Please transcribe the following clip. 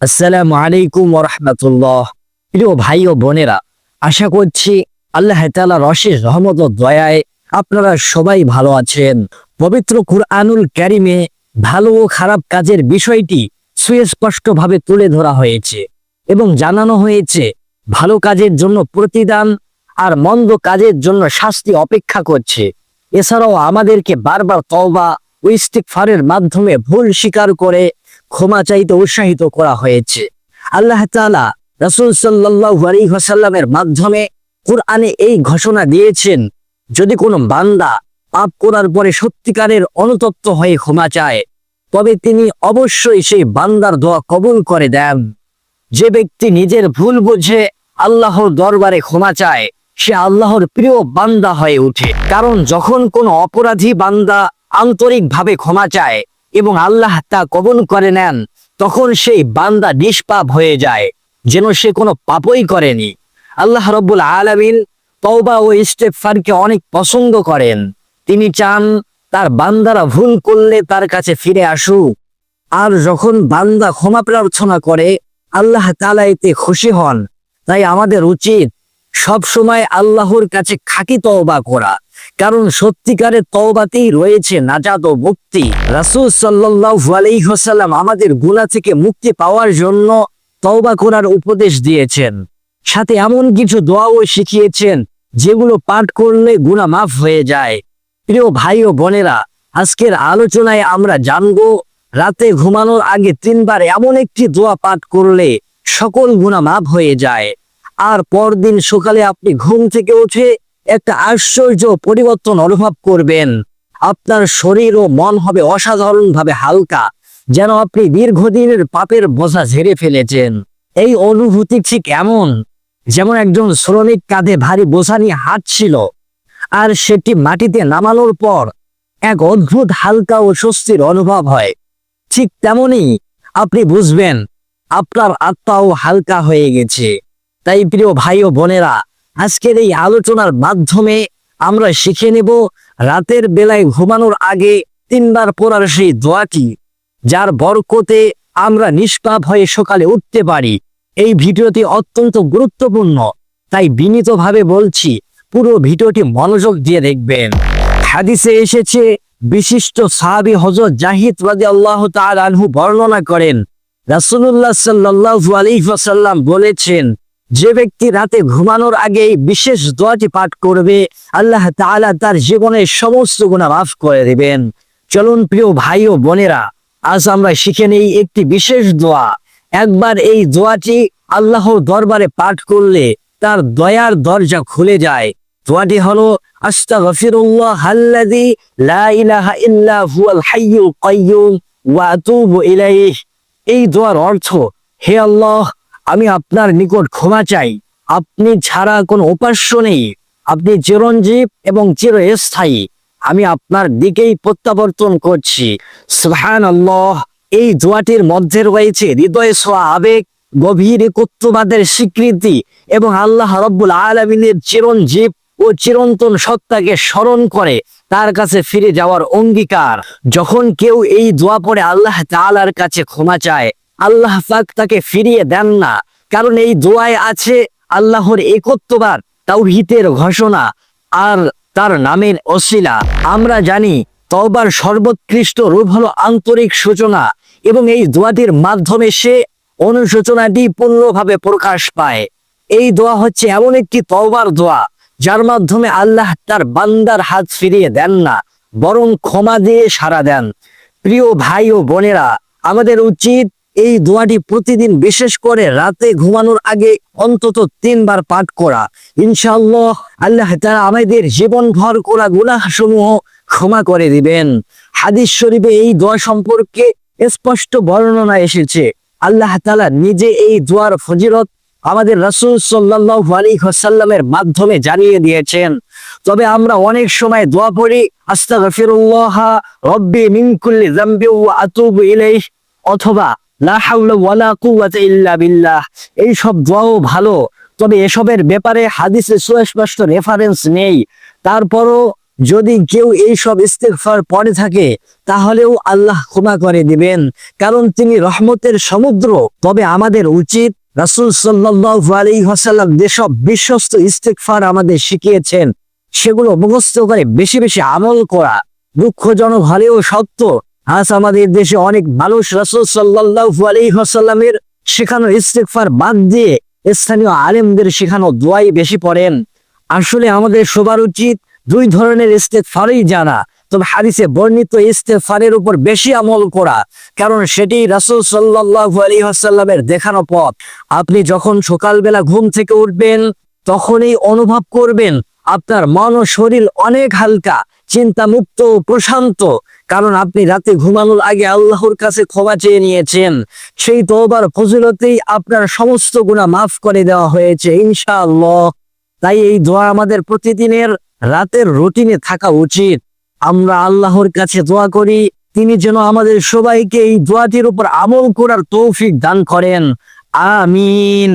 আসসালামু আলাইকুম রহমতুল্লাহ। প্রিয় ভাই ও বোনেরা, আশা করছি আল্লাহ তালা রশের রহমত দয়ায় আপনারা সবাই ভালো আছেন। পবিত্র কুরআনুল ক্যারিমে ভালো ও খারাপ কাজের বিষয়টি সুস্পষ্টভাবে তুলে ধরা হয়েছে এবং জানানো হয়েছে, ভালো কাজের জন্য প্রতিদান আর মন্দ কাজের জন্য শাস্তি অপেক্ষা করছে। এছাড়াও আমাদেরকে বারবার তওবা ও ইস্তিগফারের মাধ্যমে ভুল স্বীকার করে ক্ষমা চাইতে উৎসাহিত করা হয়েছে। আল্লাহ তাআলা রাসূল সাল্লাল্লাহু আলাইহি ওয়াসাল্লামের মাধ্যমে কোরআনে এই ঘোষণা দিয়েছেন, যদি কোনো বান্দা পাপ করার পরে সত্যিকারের অনুতপ্ত হয়ে ক্ষমা চায়, তবে তিনি অবশ্যই সেই বান্দার দোয়া কবুল করে দেন। যে ব্যক্তি নিজের ভুল বুঝে আল্লাহর দরবারে ক্ষমা চায়, সে আল্লাহর প্রিয় বান্দা হয়ে ওঠে। কারণ যখন কোনো অপরাধী বান্দা আন্তরিকভাবে ক্ষমা চায় এবং আল্লাহ তা কবুল করে নেন, তখন সেই বান্দা নিষ্পাপ হয়ে যায়, যেন সে কোনো পাপই করেনি। আল্লাহ রব্বুল আলামিন তওবা ও ইস্তেগফারকে অনেক পছন্দ করেন। তিনি চান তার বান্দারা ভুল করলে তার কাছে ফিরে আসুক। আর যখন বান্দা ক্ষমা প্রার্থনা করে, আল্লাহ তাআলা এতে খুশি হন। তাই আমাদের উচিত সব সময় আল্লাহর কাছে খাকি তওবা করা। কারণ সত্যিকারের তওবাতেই রয়েছে নাজাত ও মুক্তি। রাসূল সাল্লাল্লাহু আলাইহি ওয়াসাল্লাম আমাদের গুনাহ থেকে মুক্তি পাওয়ার জন্য তওবা করার উপদেশ দিয়েছেন। সাথে এমন কিছু দোয়াও শিখিয়েছেন, যেগুলো পাঠ করলে গুনাহ মাফ হয়ে যায়। প্রিয় ভাই ও বোনেরা, আজকের আলোচনায় আমরা জানব, রাতে ঘুমানোর আগে তিনবার এমন একটি দোয়া পাঠ করলে সকল গুনাহ মাফ হয়ে যায়। আর পরদিন সকালে আপনি ঘুম থেকে উঠে একটা আশ্চর্য পরিবর্তন অনুভব করবেন। আপনার শরীর ও মন হবে অসাধারণভাবে হালকা, যেন আপনি দীর্ঘদিনের পাপের বোঝা ঝেড়ে ফেলেছেন। এই অনুভূতি ঠিক এমন, যেমন একজন শ্রমিক কাঁধে ভারী বোঝা নিয়ে হাঁটছিল, আর সেটি মাটিতে নামানোর পর এক অদ্ভুত হালকা ও স্বস্তির অনুভব হয়। ঠিক তেমনই আপনি বুঝবেন, আপনার আত্মাও হালকা হয়ে গেছে। তাই প্রিয় ভাই ও বোনেরা, আজকের এই আলোচনার মাধ্যমে আমরা শিখে নেব রাতের বেলায় ঘুমানোর আগে তিনবার পড়ার সেই দোয়াটি, যার বরকতে আমরা নিষ্পাপ হয়ে সকালে উঠতে পারি। এই ভিডিওটি অত্যন্ত গুরুত্বপূর্ণ, তাই বিনীতভাবে বলছি, পুরো ভিডিওটি মনোযোগ দিয়ে দেখবেন। হাদিসে এসেছে, বিশিষ্ট সাহাবী হজরত জাহিদ রাজি আল্লাহ আনহু বর্ণনা করেন, রাসূলুল্লাহ সাল্লাল্লাহু আলাইহি বলেছেন যে ব্যক্তি রাতে ঘুমানোর আগে বিশেষ দোয়াটি পাঠ করবে, আল্লাহ তাআলা তার জীবনের সমস্ত গুনাহ মাফ করে দিবেন। চলুন প্রিয় ভাই ও বোনেরা, আজ আমরা শিখে নেই একটি বিশেষ দোয়া। একবার এই দোয়াটি আল্লাহর দরবারে পাঠ করলে তার দয়ার দরজা খুলে যায়। দোয়াটি হলো ওয়া এই দোয়ার অর্থ, হে আল্লাহ আমি আপনার নিকট ক্ষমা চাই। আপনি ছাড়া কোনো উপাস্য নেই। আপনি চিরঞ্জীব এবং চিরস্থায়ী। আমি আপনার দিকেই প্রত্যাবর্তন করছি। আল্লাহ এই দোয়াটির মধ্যে রয়েছে হৃদয় ছোঁয়া আবেগ, গভীর একত্ববাদের স্বীকৃতি এবং আল্লাহ রব্বুল আলমিনের চিরঞ্জীব ও চিরন্তন সত্তাকে স্মরণ করে তার কাছে ফিরে যাওয়ার অঙ্গীকার। যখন কেউ এই দোয়া পড়ে আল্লাহ তাআলার কাছে ক্ষমা চায় আল্লাহ পাক তাকে ফিরিয়ে দেন না। কারণ এই দোয়ায় আছে আল্লাহর একত্ববাদ, তাওহীদের ঘোষণা আর তার নামের অশিলা আমরা জানি তওবার সর্বোৎকৃষ্ট রূপ হলো আন্তরিক সূচনা এবং এই দোয়াটির মাধ্যমে সে অনুশোচনাটি পূর্ণভাবে প্রকাশ পায়। এই দোয়া হচ্ছে এমন একটি তওবার দোয়া, যার মাধ্যমে আল্লাহ তার বান্দার হাত ফিরিয়ে দেন না, বরং ক্ষমা দিয়ে সাড়া দেন। প্রিয় ভাই ও বোনেরা, আমাদের উচিত এই দোয়াটি প্রতিদিন বিশেষ করে রাতে ঘুমানোর আগে অন্তত তিনবার পাঠ করা। ইনশাআল্লাহ আল্লাহ তারা আমাদের জীবন ভর করা গুনাহ সমূহ ক্ষমা করে দিবেন। হাদিস শরীফে এই দোয়া সম্পর্কে স্পষ্ট বর্ণনা এসেছে। আল্লাহ তালা নিজে এই দোয়ার ফজিরত আমাদের রাসূল সাল্লাল্লাহু আলাইহি ওয়াসাল্লামের মাধ্যমে জানিয়ে দিয়েছেন। তবে আমরা অনেক সময় দোয়া পড়ি, আস্তাগফিরুল্লাহ, রব্বি মিন কুল্লি যামবি ওয়া আতুবু ইলাইহি, অথবা লা হাওলা ওয়ালা কুওয়াতা ইল্লা বিল্লাহ। এই দোয়াও ভালো, তবে এসবের ব্যাপারে হাদিসে সুস্পষ্ট রেফারেন্স নেই। তারপরও যদি কেউ এইসব ইস্তেগফার পড়ে থাকে, তাহলেও আল্লাহ ক্ষমা করে দিবেন। কারণ তিনি রহমতের সমুদ্র, তবে আমাদের উচিত রাসূল ওয়াসাল্লাম যেসব বিশ্বস্ত ইস্তেগফার আমাদের শিখিয়েছেন, সেগুলো মুখস্থ করে বেশি বেশি আমল করা। দুঃখজনক হলেও সত্য আজ আমাদের দেশে অনেক মানুষ রাসূল সাল্লাল্লাহু আলাইহি ওয়াসাল্লামের শেখানো ইস্তেগফার বাদ দিয়ে স্থানীয় আলেমদের শেখানো দোয়াই বেশি পড়েন। আসলে আমাদের সবার উচিত দুই ধরনের ইস্তেগফারই জানা, তবে হাদিসে বর্ণিত ইস্তেগফারের উপর বেশি আমল করা, কারণ সেটি রাসূল আলাইহি ওয়াসাল্লামের দেখানো পথ। আপনি যখন সকালবেলা ঘুম থেকে উঠবেন, তখনই অনুভব করবেন আপনার মন ও শরীর অনেক হালকা চিন্তা মুক্ত প্রশান্ত। কারণ আপনি রাতে ঘুমানোর আগে আল্লাহর কাছে ক্ষমা চেয়ে নিয়েছেন। সেই তওবার ফজিলতেই আপনার সমস্ত গুনাহ মাফ করে দেওয়া হয়েছে ইনশাআল্লাহ। তাই এই দোয়া আমাদের প্রতিদিনের রাতের রুটিনে থাকা উচিত। আমরা আল্লাহর কাছে দোয়া করি, তিনি যেন আমাদের সবাইকে এই দোয়াটির উপর আমল করার তৌফিক দান করেন। আমিন।